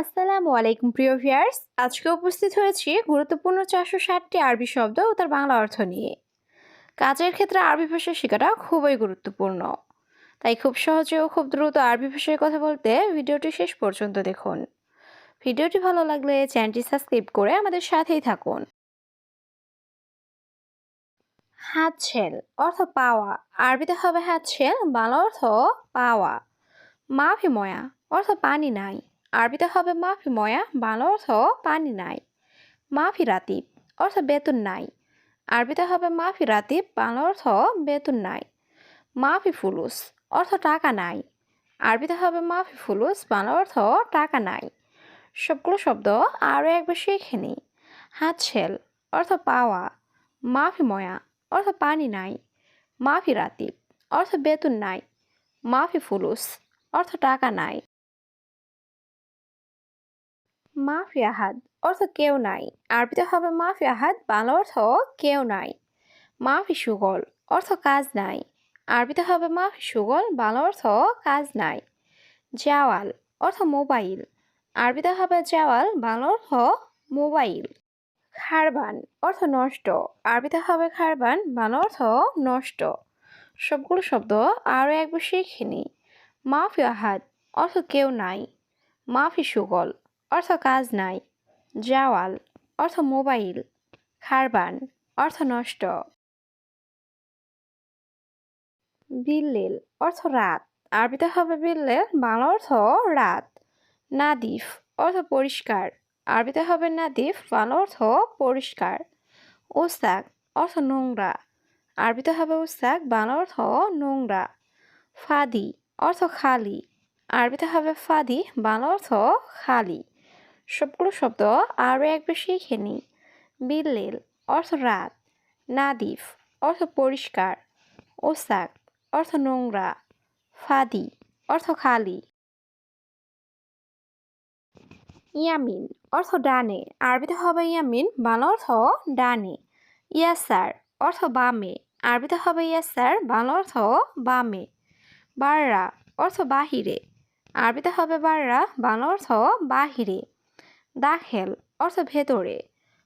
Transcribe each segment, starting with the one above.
আসসালামু আলাইকুম, প্রিয় ভিয়ার্স আজকে উপস্থিত হয়েছি গুরুত্বপূর্ণ চারশো ষাটটি আরবি শব্দ ও তার বাংলা অর্থ নিয়ে। কাজের ক্ষেত্রে আরবি ভাষা শেখাটা খুবই গুরুত্বপূর্ণ। তাই খুব সহজে ও খুব দ্রুত আরবি ভাষায় কথা বলতে ভিডিওটি শেষ পর্যন্ত দেখুন। ভিডিওটি ভালো লাগলে চ্যানেলটি সাবস্ক্রাইব করে আমাদের সাথেই থাকুন। হাত ছেল অর্থ পাওয়া। আরবিতে হবে হাত ছেল বাংলা অর্থ পাওয়া। মাফি ময়া অর্থ পানি নাই। আরবিতে হবে মাফি ময়া বাংলা অর্থ পানি নাই মাফি রাতিব অর্থ বেতন নাই আরবিতে হবে মাফি রাতিব বাংলা অর্থ বেতন নাই মাফি ফুলুস অর্থ টাকা নাই আরবিতে হবে মাফি ফুলুস বাংলা অর্থ টাকা নাই সবগুলো শব্দ আরও একবার শিখে নিই হাত ছেল অর্থ পাওয়া মাফি ময়া অর্থ পানি নাই মাফি রাতিব অর্থ বেতন নাই মাফি ফুলুস অর্থ টাকা নাই মাফি অর্থ কেউ নাই। আরবিতে হবে মাফি আহাদ, বাংলা অর্থ কেউ নাই। মাফি সুগল, অর্থ কাজ নাই। আরবিতে হবে মাফি সুগল, বাংলা অর্থ কাজ নাই। জাওয়াল, অর্থ মোবাইল। আরবিতে হবে জাওয়াল, বাংলা অর্থ মোবাইল। খারবান, অর্থ নষ্ট। আরবিতে হবে খারবান, বাংলা অর্থ নষ্ট। সবগুলো শব্দ আরও একবার শিখে নিই অর্থ কেউ নাই। মাফি সুগল অর্থ কাজ নাই জাওয়াল অর্থ মোবাইল, খারবান, অর্থ নষ্ট। বিল্লেল, অর্থ রাত। আরবিতে হবে বিল্লেল, বাংলা অর্থ রাত। নাদিফ, অর্থ পরিষ্কার। আরবিতে হবে নাদিফ, বাংলা অর্থ পরিষ্কার। ওস্তাক, অর্থ নোংরা। আরবিতে হবে ওস্তাক, বাংলা অর্থ নোংরা। ফাদি, অর্থ খালি। আরবিতে হবে ফাদি, বাংলা অর্থ খালি। সবগুলো শব্দ আরও একবার শিখে নিই। বিল্লেল, অর্থ রাত। নাদিফ, অর্থ পরিষ্কার। ওসাক, অর্থ নোংরা। ফাদি, অর্থ খালি। ইয়ামিন, অর্থ ডানে। আরবিতে হবে ইয়ামিন, বাংলা অর্থ ডানে। ইয়াসার, অর্থ বামে। আরবিতে হবে ইয়াসার, বাংলা অর্থ বামে। বাররা, অর্থ বাহিরে। আরবিতে হবে বাররা, বাংলা অর্থ বাহিরে। দাখেল অর্থ ভেতরে।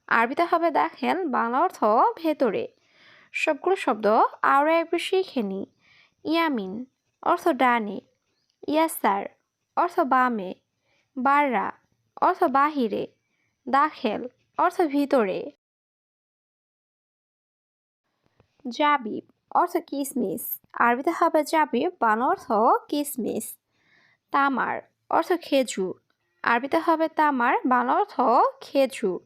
আরবিতে হবে দাখেল বাংলা অর্থ ভেতরে। সবগুলো শব্দ আরও একবার শিখে ইয়ামিন অর্থ ডানে। ইয়াসার অর্থ বামে। বাররা অর্থ বাহিরে। দাখেল অর্থ ভিতরে। জাবিব অর্থ কিসমিস। আরবিতে হবে জাবিব, বাংলা অর্থ কিসমিস। তামার অর্থ খেজুর। আরবিতে হবে তামার, বাংলা অর্থ খেজুর।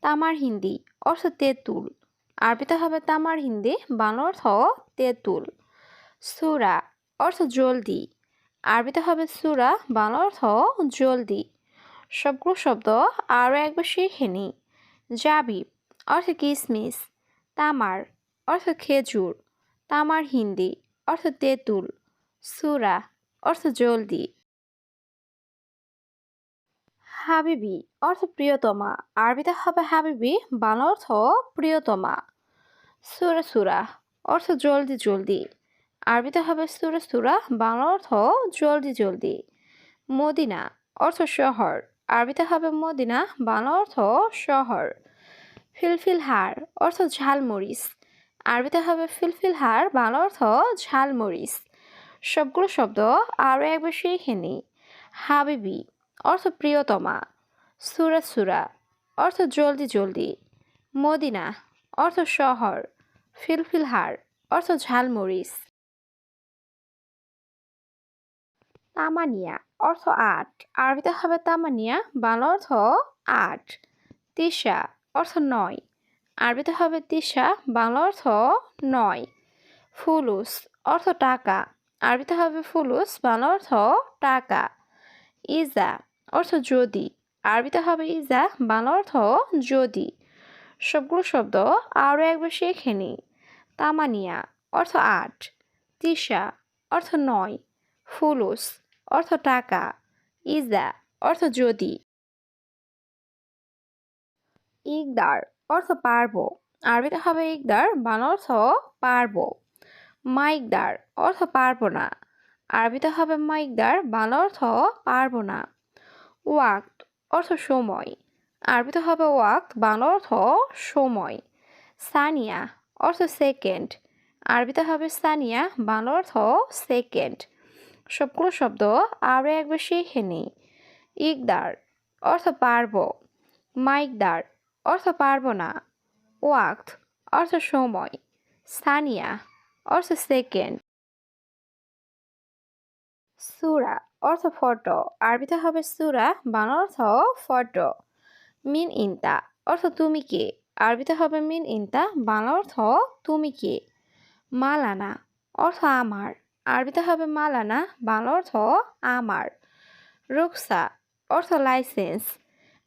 তামার হিন্দি অর্থ তেঁতুল। আরবিতে হবে তামার হিন্দি, বাংলা অর্থ তেঁতুল। সুরা অর্থ জলদি। আরবিতে হবে সুরা, বাংলা অর্থ জলদি। সবগুলো শব্দ আরও একবার শিখে নিই জাবিব অর্থ কিসমিস। তামার অর্থ খেজুর। তামার হিন্দি অর্থ তেঁতুল। সুরা অর্থ জলদি। হাবিবি অর্থ প্রিয়তমা। আরবিতে হবে হাবিবি, বাংলা অর্থ প্রিয়তমা। সুরা সুরা, অর্থ জলদি জলদি। আরবিতে হবে সুরা সুরা, বাংলা অর্থ জলদি জলদি। মদিনা, অর্থ শহর। আরবিতে হবে মদিনা, বাংলা অর্থ শহর। ফিলফিল হার, অর্থ ঝালমরিচ। আরবিতে হবে ফিলফিল হার, বাংলা অর্থ ঝালমরিচ। সবগুলো শব্দ আরও একবার শিখে নিই। হাবিবি অর্থ প্রিয়তমা। সুরা সুরা, অর্থ জলদি জলদি। মদিনা, অর্থ শহর। ফিলফিলহার, অর্থ ঝালমরিচ। তামানিয়া, অর্থ আট। আরবিতে হবে তামানিয়া, বাংলা অর্থ আট। তিশা, অর্থ নয়। আরবিতে হবে তিশা, বাংলা অর্থ নয়। ফুলুস, অর্থ টাকা। আরবিতে হবে ফুলুস, বাংলা অর্থ টাকা। ইজা অর্থ যদি। আরবিতে হবে ইজা, বাংলা অর্থ যদি। সবগুলো শব্দ আরও একবার শিখে নিই তামানিয়া, অর্থ আট। তিশা, অর্থ নয়। ফুলুস, অর্থ টাকা। ইজা, অর্থ যদি। ইকদার, অর্থ পারব। আরবিতে হবে ইকদার, বাংলা অর্থ পারব। মাইকদার, অর্থ পারব না। আরবিতে হবে মাইকদার, বাংলা অর্থ পারব না। ওয়াক্ত অর্থ সময়। আরবিতে হবে ওয়াক্ত, বাংলা অর্থ সময়। সানিয়া অর্থ সেকেন্ড। আরবিতে হবে সানিয়া, বাংলা অর্থ সেকেন্ড। সবগুলো শব্দ আরও একবার শিখে নিই ইকদার অর্থ পারব। মাইকদার অর্থ পারব না। ওয়াক্ত অর্থ সময়। সানিয়া অর্থ সেকেন্ড। সুরা অর্থ ফটো। আরবিতে হবে সুরা, বাংলা অর্থ ফটো। মিন ইনতা, অর্থ তুমি কে? আরবিতে হবে মিন ইনতা, বাংলা অর্থ তুমি কে? মালানা, অর্থ আমার। আরবিতে হবে মালানা, বাংলা অর্থ আমার। রুকসা, অর্থ লাইসেন্স।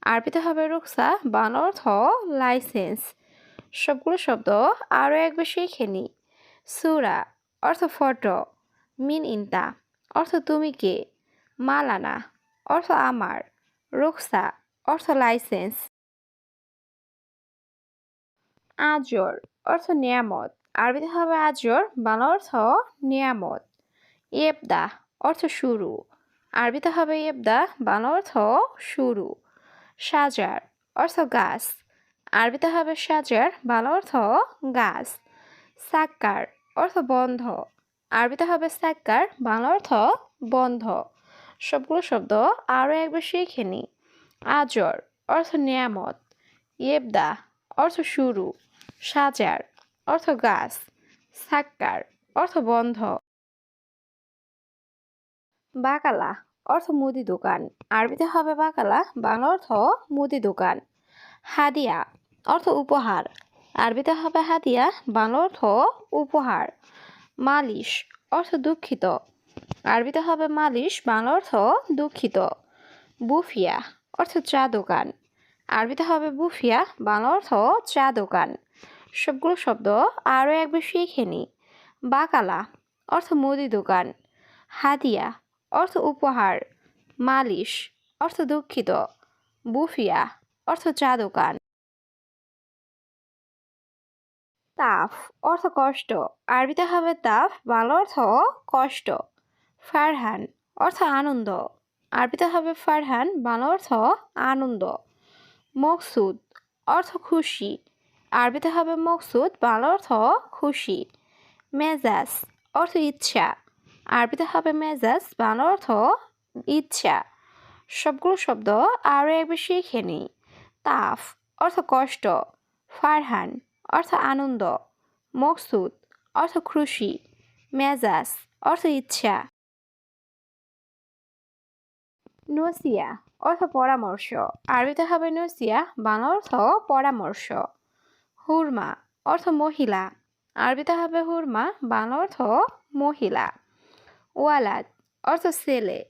আরবিতে হবে রুকসা, বাংলা অর্থ লাইসেন্স। সবগুলো শব্দ আরও একবার শিখে নিই সুরা, অর্থ ফটো। মিন ইনতা, অর্থ তুমি কে? মালানা, অর্থ আমার। রুকসা অর্থ লাইসেন্স। আজর, অর্থ নিয়ামত। আরবিতে হবে আজর, বাংলা অর্থ নিয়ামত। ইয়েবদা অর্থ শুরু। আরবিতে হবে ইয়েবদা বাংলা অর্থ শুরু। সাজার, অর্থ গাছ। আরবিতে হবে সাজার, বাংলা অর্থ গাছ। সাক্কার, অর্থ বন্ধ। আরবিতে হবে সাক্কার, বাংলা অর্থ বন্ধ। সবগুলো শব্দ আরও একবার শিখে নিই। আজর, অর্থ নিয়ামত। ইয়েবদা অর্থ শুরু। সাজার, অর্থ গাছ। সাক্কার, অর্থ বন্ধ। বাকালা, অর্থ মুদি দোকান। আরবিতে হবে বাকালা, বাংলা অর্থ মুদি দোকান। হাদিয়া, অর্থ উপহার। আরবিতে হবে হাদিয়া, বাংলা অর্থ উপহার। মালিশ, অর্থ দুঃখিত। আরবিতে হবে মালিশ, বাংলা অর্থ দুঃখিত। বুফিয়া অর্থ চা দোকান। আরবিতে হবে বুফিয়া, বাংলা অর্থ চা দোকান। সবগুলো শব্দ আরও একবার শিখে নিই বাকালা অর্থ মুদি দোকান। হাদিয়া অর্থ উপহার। মালিশ অর্থ দুঃখিত। বুফিয়া অর্থ চা দোকান। তাফ অর্থ কষ্ট। আরবিতে হবে তাফ, বাংলা অর্থ কষ্ট। ফারহান, অর্থ আনন্দ। আরবিতে হবে ফারহান, বাংলা অর্থ আনন্দ। মকসুদ, অর্থ খুশি। আরবিতে হবে মকসুদ, বাংলা অর্থ খুশি। মেজাজ, অর্থ ইচ্ছা। আরবিতে হবে মেজাজ, বাংলা অর্থ ইচ্ছা। সবগুলো শব্দ আরও একবার শিখে নিই। তাফ, অর্থ কষ্ট। ফারহান, অর্থ আনন্দ। মকসুদ, অর্থ খুশি। মেজাজ, অর্থ ইচ্ছা। নসিয়া, অর্থ পরামর্শ। আরবিতে হবে নসিয়া, বাংলা অর্থ পরামর্শ। হুরমা, অর্থ মহিলা। আরবিতে হবে হুরমা, বাংলা অর্থ মহিলা। ওয়ালাদ, অর্থ ছেলে।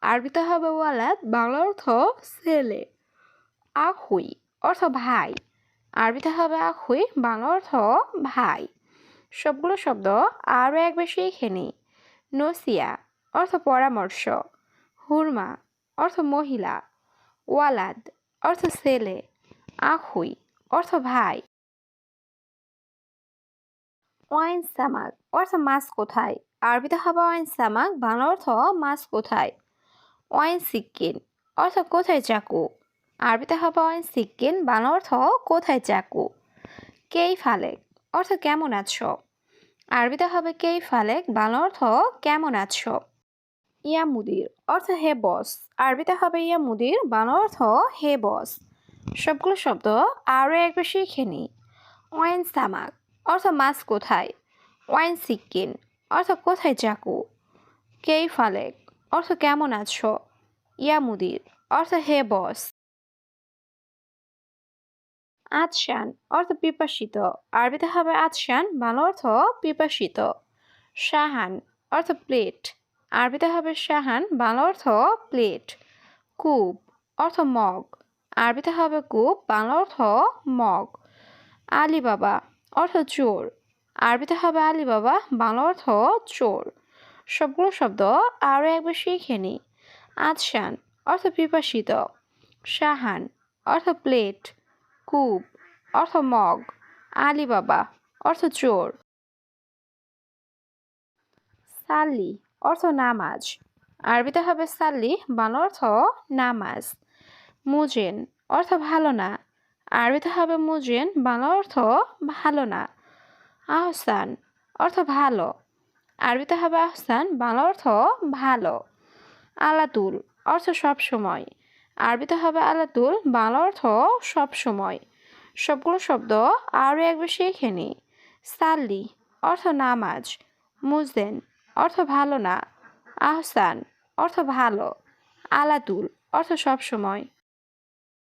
আরবিতে হবে ওয়ালাদ, বাংলা অর্থ ছেলে। আহুই অর্থ ভাই। আরবিতে হবে আহুই বাংলা অর্থ ভাই। সবগুলো শব্দ আরও এক শিখে নিই নসিয়া, অর্থ পরামর্শ। হুরমা অর্থ মহিলা, ওয়ালাদ, অর্থ ছেলে আহুই অর্থ ভাই। ওয়াইন সামাক অর্থ মাছ কোথায়? আরবিতে হবে ওয়াইন সামাক বাংলা অর্থ মাছ কোথায়? ওয়াইন সিক্কিন অর্থ কোথায় চাকু? আরবিতে হবে ওয়াইন সিক্কিন বাংলা অর্থ কোথায় চাকু? কেই ফালেক অর্থ কেমন আছো? আরবিতে হবে কেই ফালেক বাংলা অর্থ কেমন আছো? ইয়া মুদির অর্থ হে বস। আরবিতে হবে ইয়া মুদির বাংলা অর্থ হে বস। সবগুলো শব্দ আরও একবার শিখে নিই। ওয়াইন সামাক, অর্থ মাছ কোথায়? ওয়াইন সিক্কিন অর্থ কোথায় চাকু? কেই ফালেক, অর্থ কেমন আছো? ইয়া মুদির অর্থ হে বস। আতশান অর্থ পিপাসিত। আরবিতে হবে আতশান বাংলা অর্থ পিপাসিত। শাহান, অর্থ প্লেট। আরবিতে হবে শাহান, বাংলা অর্থ প্লেট, কূপ, অর্থ মগ। আরবিতে হবে কূপ, বাংলা অর্থ মগ। আলিবাবা, অর্থ চোর। আরবিতে হবে আলিবাবা, বাংলা অর্থ চোর। সবগুলো শব্দ আরও একবার শিখে নিই আতশান অর্থ পিপাসিত। শাহান, অর্থ প্লেট। কূপ, অর্থ মগ। আলিবাবা, অর্থ চোর। সাল্লি অর্থ নামাজ। আরবিতে হবে সাল্লি, বাংলা অর্থ নামাজ। মুজেন, অর্থ ভালো না। আরবিতে হবে মুজেন, বাংলা অর্থ ভালো না। আহসান, অর্থ ভালো। আরবিতে হবে আহসান, বাংলা অর্থ ভালো। আলাতুল, অর্থ সব সময়। আরবিতে হবে আলাতুল, বাংলা অর্থ সব সময়। সবগুলো শব্দ আরও একবার শিখে নিই সাল্লি, অর্থ নামাজ। মুজেন অর্থ ভালো না। আহসান অর্থ ভালো। আলাতুল অর্থ সব সময়